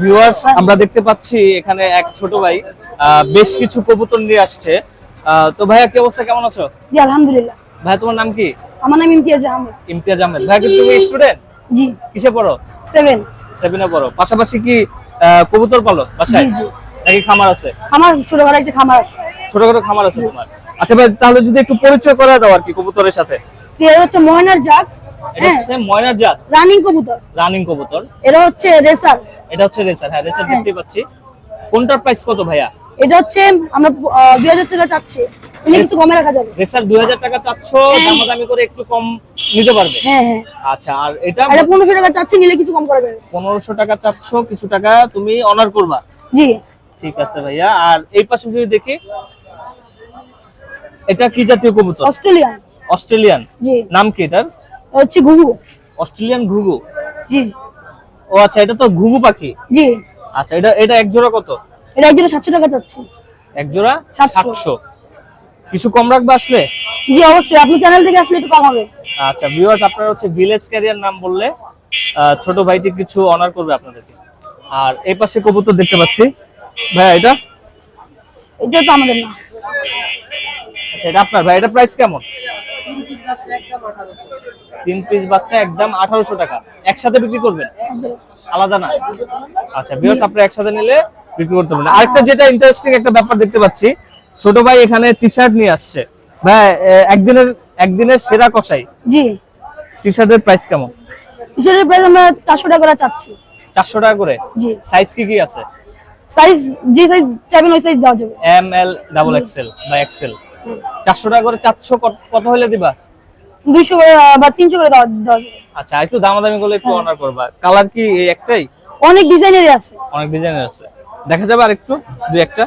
Viewers আমরা দেখতে পাচ্ছি এখানে এক ছোট ভাই বেশ কিছু কবুতর নিয়ে আসছে। তো ভাইয়া কি অবস্থা? কেমন আছো? জি আলহামদুলিল্লাহ। ভাইয়া তোমার নাম কি? আমার নাম ইমতিয়াজ আহমেদ। ইমতিয়াজ আহমেদ। ভাইয়া কি তুমি স্টুডেন্ট জি। কিসে পড়ো? সেভেন সেভেনে পড়ো। পাশাপাশি কি কবুতর পালো বাসায়? জি, জি। নাকি খামার আছে? আমার ছোটবেলা একটা খামার আছে। ছোটখাটো খামার আছে তোমার। আচ্ছা ভাই তাহলে যদি একটু পরিচয় করা দাও আর কি কবুতরের সাথে। সে হচ্ছে ময়নার জাত। এটা হ্যাঁ। হচ্ছে ময়নার জাত। রানিং কবুতর। রানিং কবুতর। এরা হচ্ছে রেসার। এটা হচ্ছে রেসার হ্যাঁ রেসার হ্যাঁ। দেখতে পাচ্ছি। কোনটার প্রাইস কত ভাইয়া? এটা হচ্ছে আমরা দুই হাজার টাকা চাচ্ছি। এনে কিছু কমে রাখা যাবে। রেসার দুই হাজার টাকা চাচ্ছ দামাদামি করে একটু কম নিতে পারবে? হ্যাঁ হ্যাঁ। আচ্ছা আর এটা এটা পনেরোশো টাকা চাচ্ছি নিলে কিছু কম করা যাবে। পনেরোশো টাকা চাচ্ছ কিছু টাকা তুমি অনার করবা। জি। ঠিক আছে ভাইয়া আর এই পাশে যদি দেখি এটা কি জাতীয় কবুতর? অস্ট্রেলিয়ান। অস্ট্রেলিয়ান। জি। নাম কি এটার? হচ্ছে ঘুঘু। অস্ট্রেলিয়ান ঘুঘু। জি। ও আচ্ছা এটা তো ঘুঘু পাখি। জি। আচ্ছা এটা এটা এক জোড়া কত? এটা একজন সাতশো টাকা চাচ্ছি এক জোড়া সাতশো। সাতশো। কিছু কম রাখবে আসলে? জি অবশ্যই। আপনি চ্যানেল থেকে আসলে একটু কম হবে। আচ্ছা ভিউয়ার্স আপনারা হচ্ছে ভিলেজ ক্যারিয়ার নাম বললে আহ, ছোট ভাইটি কিছু অনার করবে আপনাদেরকে। আর এই পাশে কবুতর দেখতে পাচ্ছি। ভাইয়া এটা? এটা তো আমাদের না। আচ্ছা এটা আপনার ভাই। এটা প্রাইস কেমন? তিন পিস বাচ্চা একদম আঠারোশো টাকা। একসাথে বিক্রি করবেন? আলাদা না? আচ্ছা ভিউয়ার্স আপনারা একসাথে নিলে বিক্রি করতে পারবেন। আরেকটা যেটা ইন্টারেস্টিং একটা ব্যাপার দেখতে পাচ্ছি ছোট ভাই এখানে টি শার্ট নিয়ে আসছে। ভাই একদিনের একদিনের সেরা কষাই জি। টি শার্টের প্রাইস কেমন? টি শার্টের প্রাইস আমরা চারশো টাকা করে চাচ্ছি। চারশো টাকা করে? জি। সাইজ কি কি আছে? সাইজ যে সাইজ চাইবেন ওই সাইজ দেওয়া যাবে। এম এল ডাবল এক্সেল বা এক্সেল চারশো টাকা করে চারশো কত হলে দিবা? দুইশো করে আহ, বা তিনশো করে দেওয়া দেওয়া আচ্ছা একটু দামাদামি করলে একটু অনার করবা। কালার কি এই একটাই? অনেক ডিজাইনেরই আছে। অনেক ডিজাইনের আছে। দেখা যাবে আর একটু দুই একটা।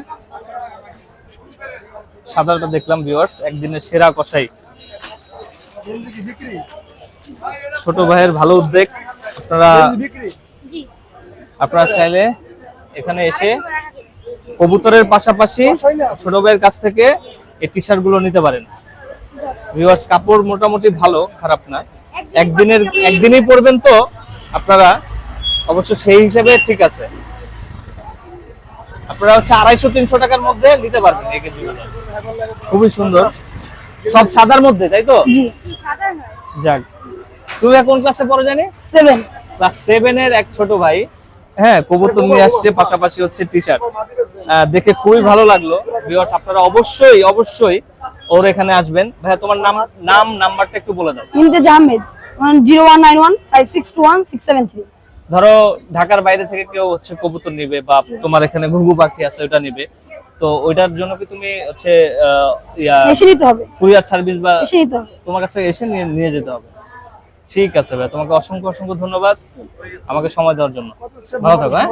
সাদাটা দেখলাম ভিউয়ার্স একদিনের সেরা কষাই ছোট ভাইয়ের ভালো উদ্বেগ। আপনারা আপনারা চাইলে এখানে এসে কবুতরের পাশাপাশি ছোট ভাইয়ের কাছ থেকে এই টি শার্টগুলো নিতে পারেন। ভিউয়ার্স কাপড় মোটামুটি ভালো খারাপ না। একদিনের একদিনই পরবেন তো আপনারা অবশ্য সেই হিসেবে ঠিক আছে। আপনারা হচ্ছে আড়াইশো তিনশো টাকার মধ্যে নিতে পারবেন এই খুবই সুন্দর। সব সাদার মধ্যে তাই তো? যাক। তুমি কোন ক্লাসে পড়ো জানি? সেভেন ক্লাস সেভেন এর এক ছোট ভাই। হ্যাঁ কবুতর নিয়ে আসছে পাশাপাশি হচ্ছে টি শার্ট দেখে খুবই ভালো লাগল। ভিউয়ার্স আপনারা অবশ্যই অবশ্যই ওর এখানে আসবেন। ভাইয়া তোমার নাম নাম নাম্বারটা একটু বলে দাও। Imtiaz Ahmed zero one nine one five six two one six seven three. ধরো ঢাকার বাইরে থেকে কেউ হচ্ছে কবুতর নিবে বা তোমার এখানে ঘুঘু পাখি আছে ওটা নিবে। তো ওইটার জন্য কি তুমি হচ্ছে ইয়া এসে নিতে হবে। কুরিয়ার সার্ভিস বা এসে নিতে হবে। তোমার কাছে এসে নিয়ে যেতে হবে। ঠিক আছে ভাই তোমাকে অসংখ্য অসংখ্য ধন্যবাদ আমাকে সময় দেওয়ার জন্য। ভালো থাকো হ্যাঁ?